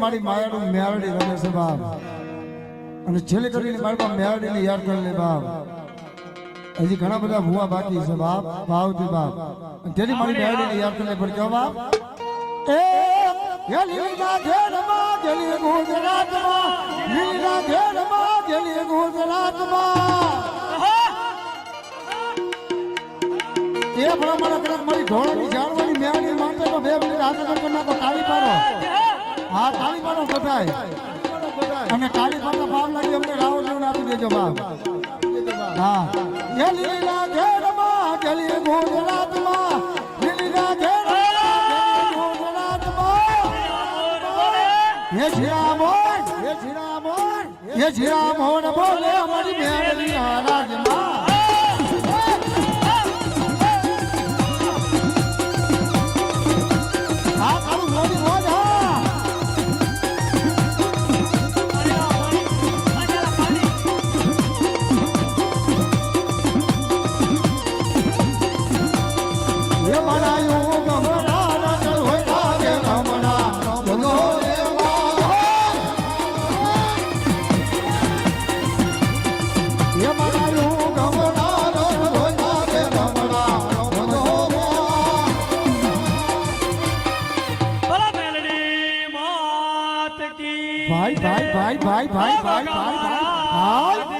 મારી માયાનું મેરડી રમે છે બાપ. અને છેલ્લે કરીને મારી બાપ મેરડીને યાદ કરી લે બાપ. હજી ઘણા બધા ભૂવા બાકી છે બાપ. ભાવથી બાપ. તેની મારી મેરડીને યાદ કરી લે કેવો બાપ? એ ગેલીના ઘેરમાં ગેલી ગુજરાતમાં. લીલા ઘેરમાં ગેલી ગુજરાતમાં. એ પ્રમાણે કદાચ મારી ઢોળાની જાળવાની મેળાની માટે તો બે મિનિટ હાથ કરતો નાખો, તાળી પાડો. હા તાળી પાડો બધાય. અને તાળી પાડો ભાવ લાગી અમને રાવ જેવું આપી દેજો ભાવ. હા. એ લીલા ઘેરમાં ગેલી ગુજરાતમાં લીલા ગુજરાતમાં હે જીરામોન હે જીરામોન હે જીરામોન બોલે, અમારી મેળવી રાજમાં ભાઈ ભાઈ ભાઈ ભાઈ ભાઈ ભાઈ ભાઈ ભાઈ